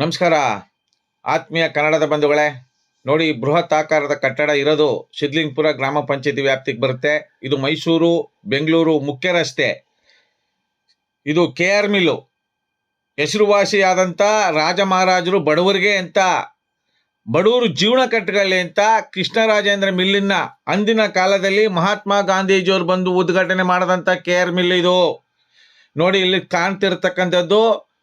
ನಮಸ್ಕಾರ. ಆತ್ಮೀಯ ಕನ್ನಡದ ಬಂಧುಗಳೇ, ನೋಡಿ ಬೃಹತ್ ಆಕಾರದ ಕಟ್ಟಡ ಇರೋದು ಸಿದ್ಲಿಂಗ್ಪುರ ಗ್ರಾಮ ಪಂಚಾಯತಿ ವ್ಯಾಪ್ತಿಗೆ ಬರುತ್ತೆ. ಇದು ಮೈಸೂರು, ಬೆಂಗಳೂರು ಮುಖ್ಯ ರಸ್ತೆ. ಇದು ಕೆ ಆರ್ ಮಿಲ್ಲು. ಹೆಸರುವಾಸಿಯಾದಂಥ ರಾಜ ಮಹಾರಾಜರು ಬಡವರಿಗೆ ಅಂತ ಬಡವರು ಜೀವನ ಕಟ್ಟಗಲಿ ಅಂತ ಕೃಷ್ಣರಾಜೇಂದ್ರ ಮಿಲ್ಲಿನ ಅಂದಿನ ಕಾಲದಲ್ಲಿ ಮಹಾತ್ಮ ಗಾಂಧೀಜಿಯವರು ಬಂದು ಉದ್ಘಾಟನೆ ಮಾಡಿದಂಥ ಕೆ ಆರ್ ಮಿಲ್ ಇದು. ನೋಡಿ ಇಲ್ಲಿ ಕಾಣ್ತಿರ್ತಕ್ಕಂಥದ್ದು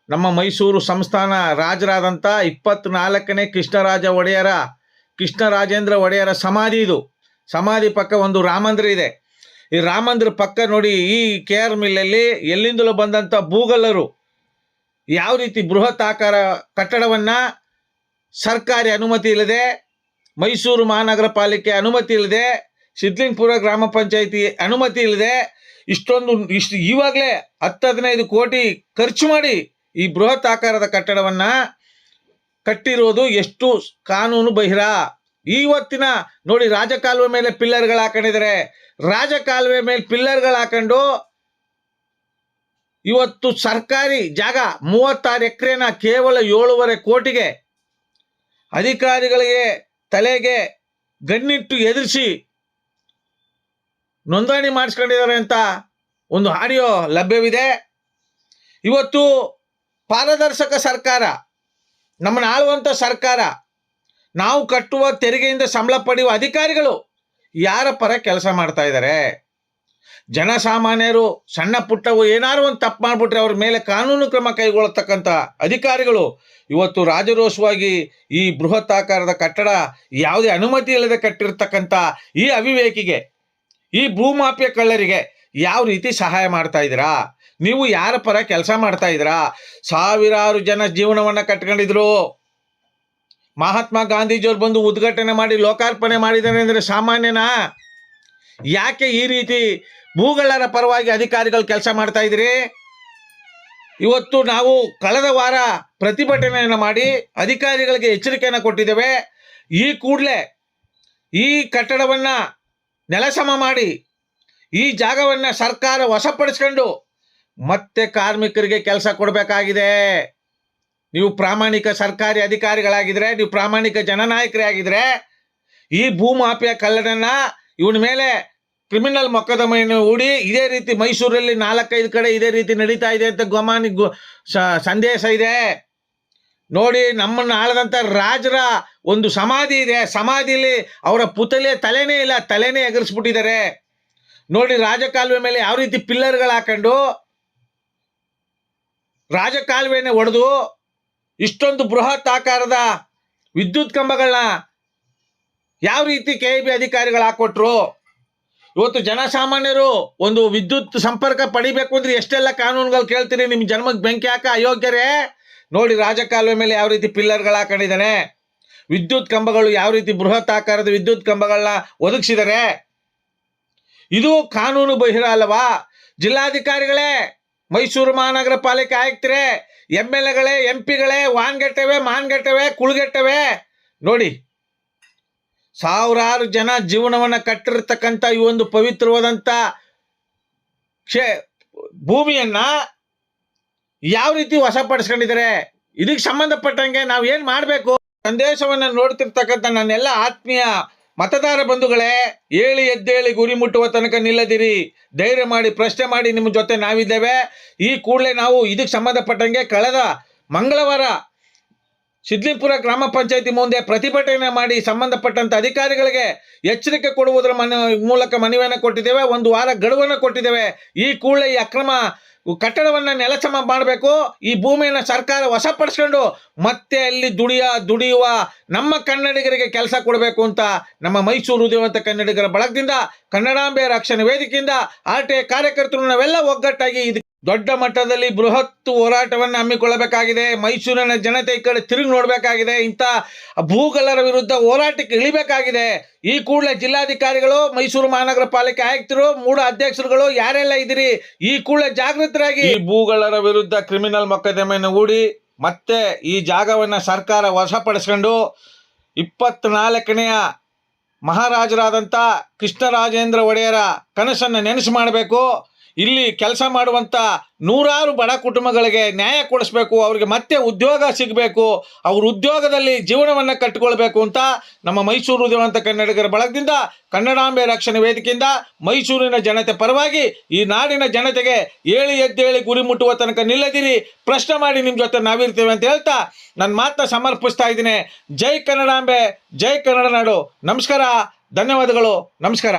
ನಮ್ಮ ಮೈಸೂರು ಸಂಸ್ಥಾನ ರಾಜರಾದಂಥ ಇಪ್ಪತ್ನಾಲ್ಕನೇ ಕೃಷ್ಣರಾಜ ಒಡೆಯರ, ಕೃಷ್ಣರಾಜೇಂದ್ರ ಒಡೆಯರ ಸಮಾಧಿ ಇದು. ಸಮಾಧಿ ಪಕ್ಕ ಒಂದು ರಾಮಂದ್ರ ಇದೆ. ಈ ರಾಮಂದ್ರ ಪಕ್ಕ ನೋಡಿ, ಈ ಕೆ ಆರ್ ಮಿಲ್ಲಲ್ಲಿ ಎಲ್ಲಿಂದಲೂ ಬಂದಂಥ ಭೂಗಲ್ಲರು ಯಾವ ರೀತಿ ಬೃಹತ್ ಆಕಾರ ಕಟ್ಟಡವನ್ನು ಸರ್ಕಾರಿ ಅನುಮತಿ ಇಲ್ಲದೆ, ಮೈಸೂರು ಮಹಾನಗರ ಪಾಲಿಕೆ ಅನುಮತಿ ಇಲ್ಲದೆ, ಸಿದ್ಲಿಂಗ್ಪುರ ಗ್ರಾಮ ಪಂಚಾಯಿತಿ ಅನುಮತಿ ಇಲ್ಲದೆ, ಇಷ್ಟೊಂದು ಇಷ್ಟು ಇವಾಗಲೇ ಹತ್ತು ಹದಿನೈದು ಕೋಟಿ ಖರ್ಚು ಮಾಡಿ ಈ ಬೃಹತ್ ಆಕಾರದ ಕಟ್ಟಡವನ್ನ ಕಟ್ಟಿರೋದು ಎಷ್ಟು ಕಾನೂನು ಬಹಿರ. ಇವತ್ತಿನ ನೋಡಿ ರಾಜಕಾಲುವೆ ಮೇಲೆ ಪಿಲ್ಲರ್ಗಳು ಹಾಕೊಂಡಿದ್ದಾರೆ. ರಾಜಕಾಲುವೆ ಮೇಲೆ ಪಿಲ್ಲರ್ಗಳು ಹಾಕೊಂಡು ಇವತ್ತು ಸರ್ಕಾರಿ ಜಾಗ ಮೂವತ್ತಾರು ಎಕರೆನ ಕೇವಲ ಏಳುವರೆ ಕೋಟಿಗೆ ಅಧಿಕಾರಿಗಳಿಗೆ ತಲೆಗೆ ಗಣ್ಣಿಟ್ಟು ಎದುರಿಸಿ ನೋಂದಣಿ ಮಾಡಿಸ್ಕೊಂಡಿದ್ದಾರೆ ಅಂತ ಒಂದು ಆಡಿಯೋ ಲಭ್ಯವಿದೆ. ಇವತ್ತು ಪಾರದರ್ಶಕ ಸರ್ಕಾರ, ನಮ್ಮನ್ನು ಆಳುವಂಥ ಸರ್ಕಾರ, ನಾವು ಕಟ್ಟುವ ತೆರಿಗೆಯಿಂದ ಸಂಬಳ ಪಡೆಯುವ ಅಧಿಕಾರಿಗಳು ಯಾರ ಪರ ಕೆಲಸ ಮಾಡ್ತಾ ಇದ್ದಾರೆ ಜನಸಾಮಾನ್ಯರು ಸಣ್ಣ ಪುಟ್ಟವು ಏನಾರು ಒಂದು ತಪ್ಪು ಮಾಡಿಬಿಟ್ರೆ ಅವ್ರ ಮೇಲೆ ಕಾನೂನು ಕ್ರಮ ಕೈಗೊಳ್ಳತಕ್ಕಂಥ ಅಧಿಕಾರಿಗಳು ಇವತ್ತು ರಾಜರೋಷವಾಗಿ ಈ ಬೃಹತ್ ಆಕಾರದ ಕಟ್ಟಡ ಯಾವುದೇ ಅನುಮತಿ ಇಲ್ಲದೆ ಕಟ್ಟಿರ್ತಕ್ಕಂಥ ಈ ಅವಿವೇಕಿಗೆ, ಈ ಭೂಮಾಫಿಯ ಕಳ್ಳರಿಗೆ ಯಾವ ರೀತಿ ಸಹಾಯ ಮಾಡ್ತಾ ಇದ್ದೀರಾ? ನೀವು ಯಾರ ಪರ ಕೆಲಸ ಮಾಡ್ತಾ ಇದ್ದೀರಾ ಸಾವಿರಾರು ಜನ ಜೀವನವನ್ನು ಕಟ್ಕೊಂಡಿದ್ರು. ಮಹಾತ್ಮ ಗಾಂಧೀಜಿಯವ್ರು ಬಂದು ಉದ್ಘಾಟನೆ ಮಾಡಿ ಲೋಕಾರ್ಪಣೆ ಮಾಡಿದ್ದಾರೆ ಅಂದರೆ ಸಾಮಾನ್ಯನಾ? ಯಾಕೆ ಈ ರೀತಿ ಭೂಗಳರ ಪರವಾಗಿ ಅಧಿಕಾರಿಗಳು ಕೆಲಸ ಮಾಡ್ತಾ ಇದ್ದೀರಿ ಇವತ್ತು ನಾವು ಕಳೆದ ವಾರ ಪ್ರತಿಭಟನೆಯನ್ನು ಮಾಡಿ ಅಧಿಕಾರಿಗಳಿಗೆ ಎಚ್ಚರಿಕೆಯನ್ನು ಕೊಟ್ಟಿದ್ದೇವೆ. ಈ ಕೂಡಲೇ ಈ ಕಟ್ಟಡವನ್ನು ನೆಲಸಮ ಮಾಡಿ ಈ ಜಾಗವನ್ನು ಸರ್ಕಾರ ವಶಪಡಿಸ್ಕೊಂಡು ಮತ್ತೆ ಕಾರ್ಮಿಕರಿಗೆ ಕೆಲಸ ಕೊಡಬೇಕಾಗಿದೆ. ನೀವು ಪ್ರಾಮಾಣಿಕ ಸರ್ಕಾರಿ ಅಧಿಕಾರಿಗಳಾಗಿದ್ರೆ, ನೀವು ಪ್ರಾಮಾಣಿಕ ಜನನಾಯಕರೇ ಆಗಿದ್ರೆ ಈ ಭೂಮಾಫಿಯ ಕಲ್ಲಡನ್ನ ಇವನ ಮೇಲೆ ಕ್ರಿಮಿನಲ್ ಮೊಕದ್ದಮೆಯನ್ನು ಹೂಡಿ ಇದೇ ರೀತಿ ಮೈಸೂರಲ್ಲಿ ನಾಲ್ಕೈದು ಕಡೆ ಇದೇ ರೀತಿ ನಡೀತಾ ಇದೆ ಅಂತ ಗಮಾನಿ ಸಂದೇಶ ಇದೆ. ನೋಡಿ, ನಮ್ಮನ್ನು ಆಳದಂಥ ರಾಜರ ಒಂದು ಸಮಾಧಿ ಇದೆ. ಸಮಾಧಿಲಿ ಅವರ ಪುತಲೆ ತಲೆನೇ ಇಲ್ಲ. ತಲೆನೇ ಎಗರಿಸ್ಬಿಟ್ಟಿದ್ದಾರೆ. ನೋಡಿ, ರಾಜಕಾಲುವೆ ಮೇಲೆ ಯಾವ ರೀತಿ ಪಿಲ್ಲರ್ಗಳು ಹಾಕೊಂಡು ರಾಜಕಾಲುವೆನೆ ಒಡೆದು ಇಷ್ಟೊಂದು ಬೃಹತ್ ಆಕಾರದ ವಿದ್ಯುತ್ ಕಂಬಗಳನ್ನ ಯಾವ ರೀತಿ ಕೆ ಬಿ ಅಧಿಕಾರಿಗಳು ಹಾಕೊಟ್ರು? ಇವತ್ತು ಜನಸಾಮಾನ್ಯರು ಒಂದು ವಿದ್ಯುತ್ ಸಂಪರ್ಕ ಪಡಿಬೇಕು ಅಂದ್ರೆ ಎಷ್ಟೆಲ್ಲ ಕಾನೂನುಗಳು ಕೇಳ್ತೀರಿ? ನಿಮ್ಮ ಜನ್ಮಕ್ಕೆ ಬೆಂಕಿ ಹಾಕ ಅಯೋಗ್ಯರೇ? ನೋಡಿ ರಾಜಕಾಲುವೆ ಮೇಲೆ ಯಾವ ರೀತಿ ಪಿಲ್ಲರ್ಗಳು ಹಾಕೊಂಡಿದ್ದಾನೆ. ವಿದ್ಯುತ್ ಕಂಬಗಳು ಯಾವ ರೀತಿ ಬೃಹತ್ ಆಕಾರದ ವಿದ್ಯುತ್ ಕಂಬಗಳನ್ನ ಒದಗಿಸಿದ್ದಾರೆ ಇದು ಕಾನೂನು ಬಹಿರ ಅಲ್ಲವಾ? ಜಿಲ್ಲಾಧಿಕಾರಿಗಳೇ ಮೈಸೂರು ಮಹಾನಗರ ಪಾಲಿಕೆ ಆಯುಕ್ತರೇ ಎಂ ಎಲ್ ಎಗಳೇ, ಎಂ ಪಿಗಳೇ, ವಾನ್ಗೆಟ್ಟವೆ, ಮಾನ್ಗೆಟ್ಟವೆ, ಕುಳ್ಗೆಟ್ಟವೆ, ನೋಡಿ, ಸಾವಿರಾರು ಜನ ಜೀವನವನ್ನು ಕಟ್ಟಿರ್ತಕ್ಕಂಥ ಈ ಒಂದು ಪವಿತ್ರವಾದಂಥ ಕ್ಷೇ, ಭೂಮಿಯನ್ನು ಯಾವ ರೀತಿ ವಶಪಡಿಸ್ಕೊಂಡಿದ್ದಾರೆ, ಇದಕ್ಕೆ ಸಂಬಂಧಪಟ್ಟಂಗೆ ನಾವು ಏನು ಮಾಡಬೇಕು? ಸಂದೇಶವನ್ನು ನೋಡ್ತಿರ್ತಕ್ಕಂಥ ನನ್ನೆಲ್ಲ ಆತ್ಮೀಯ ಮತದಾರ ಬಂಧುಗಳೇ, ಏಳಿ ಎದ್ದೇಳಿ ಗುರಿ ಮುಟ್ಟುವ ತನಕ ನಿಲ್ಲದಿರಿ. ಧೈರ್ಯ ಮಾಡಿ, ಪ್ರಶ್ನೆ ಮಾಡಿ ನಿಮ್ಮ ಜೊತೆ ನಾವಿದ್ದೇವೆ. ಈ ಕೂಡಲೇ ನಾವು ಇದಕ್ಕೆ ಸಂಬಂಧಪಟ್ಟಂಗೆ ಕಳೆದ ಮಂಗಳವಾರ ಸಿದ್ಲಿಪುರ ಗ್ರಾಮ ಪಂಚಾಯತಿ ಮುಂದೆ ಪ್ರತಿಭಟನೆ ಮಾಡಿ ಸಂಬಂಧಪಟ್ಟಂತ ಅಧಿಕಾರಿಗಳಿಗೆ ಎಚ್ಚರಿಕೆ ಕೊಡುವುದರ ಮನ, ಮೂಲಕ ಮನವಿಯನ್ನು ಕೊಟ್ಟಿದ್ದೇವೆ. ಒಂದು ವಾರ ಗಡುವನ್ನು ಕೊಟ್ಟಿದ್ದೇವೆ. ಈ ಕೂಡಲೇ ಈ ಅಕ್ರಮ ಕಟ್ಟಡವನ್ನು ನೆಲಸಮ ಮಾಡಬೇಕು. ಈ ಭೂಮಿಯನ್ನು ಸರ್ಕಾರ ವಶಪಡಿಸ್ಕೊಂಡು ಮತ್ತೆ ಅಲ್ಲಿ ದುಡಿಯ, ದುಡಿಯುವ ನಮ್ಮ ಕನ್ನಡಿಗರಿಗೆ ಕೆಲಸ ಕೊಡಬೇಕು ಅಂತ ನಮ್ಮ ಮೈಸೂರು ಉದ್ಯಮಂತ ಕನ್ನಡಿಗರ ಬಳಗದಿಂದ ಕನ್ನಡಾಂಬೆ ರಕ್ಷಣೆ ವೇದಿಕೆಯಿಂದ, ಆರ್ ಟಿ ಕಾರ್ಯಕರ್ತರು ನಾವೆಲ್ಲ ಒಗ್ಗಟ್ಟಾಗಿ ಇದು ದೊಡ್ಡ ಮಟ್ಟದಲ್ಲಿ ಬೃಹತ್ ಹೋರಾಟವನ್ನು ಹಮ್ಮಿಕೊಳ್ಳಬೇಕಾಗಿದೆ. ಮೈಸೂರಿನ ಜನತೆ ಈ ಕಡೆ ತಿರುಗಿ ನೋಡಬೇಕಾಗಿದೆ. ಇಂಥ ಭೂಗಳರ ವಿರುದ್ಧ ಹೋರಾಟಕ್ಕೆ ಇಳಿಬೇಕಾಗಿದೆ. ಈ ಕೂಡಲೇ ಜಿಲ್ಲಾಧಿಕಾರಿಗಳು, ಮೈಸೂರು ಮಹಾನಗರ ಪಾಲಿಕೆ ಆಯುಕ್ತರು, ಮೂಡ ಅಧ್ಯಕ್ಷರುಗಳು ಯಾರೆಲ್ಲ ಇದ್ದೀರಿ? ಈ ಕೂಡಲೇ ಜಾಗೃತರಾಗಿ. ಈ ಭೂಗಳರ ವಿರುದ್ಧ ಕ್ರಿಮಿನಲ್ ಮೊಕದ್ದಮೆಯನ್ನು ಹೂಡಿ, ಮತ್ತೆ ಈ ಜಾಗವನ್ನು ಸರ್ಕಾರ ವಶಪಡಿಸ್ಕೊಂಡು ಇಪ್ಪತ್ನಾಲ್ಕನೆಯ ಮಹಾರಾಜರಾದಂಥ ಕೃಷ್ಣರಾಜೇಂದ್ರ ಒಡೆಯರ ಕನಸನ್ನು ನೆನಸು ಮಾಡಬೇಕು. ಇಲ್ಲಿ ಕೆಲಸ ಮಾಡುವಂಥ ನೂರಾರು ಬಡ ಕುಟುಂಬಗಳಿಗೆ ನ್ಯಾಯ ಕೊಡಿಸ್ಬೇಕು, ಅವರಿಗೆ ಮತ್ತೆ ಉದ್ಯೋಗ ಸಿಗಬೇಕು, ಅವ್ರ ಉದ್ಯೋಗದಲ್ಲಿ ಜೀವನವನ್ನು ಕಟ್ಟಿಕೊಳ್ಬೇಕು ಅಂತ ನಮ್ಮ ಮೈಸೂರು ಉದ್ಯವಂತ ಕನ್ನಡಿಗರ ಬಳಗದಿಂದ, ಕನ್ನಡಾಂಬೆ ರಕ್ಷಣೆ ವೇದಿಕೆಯಿಂದ ಮೈಸೂರಿನ ಜನತೆ ಪರವಾಗಿ ಈ ನಾಡಿನ ಜನತೆಗೆ ಏಳಿ ಎದ್ದೇಳಿ ಗುರಿ ಮುಟ್ಟುವ ತನಕ ನಿಲ್ಲದಿರಿ, ಪ್ರಶ್ನೆ ಮಾಡಿ ನಿಮ್ಮ ಜೊತೆ ನಾವಿರ್ತೇವೆ ಅಂತ ಹೇಳ್ತಾ ನನ್ನ ಮಾತನ್ನ ಸಮರ್ಪಿಸ್ತಾ ಇದ್ದೀನಿ. ಜೈ ಕನ್ನಡಾಂಬೆ, ಜೈ ಕನ್ನಡ ನಾಡು. ನಮಸ್ಕಾರ, ಧನ್ಯವಾದಗಳು, ನಮಸ್ಕಾರ.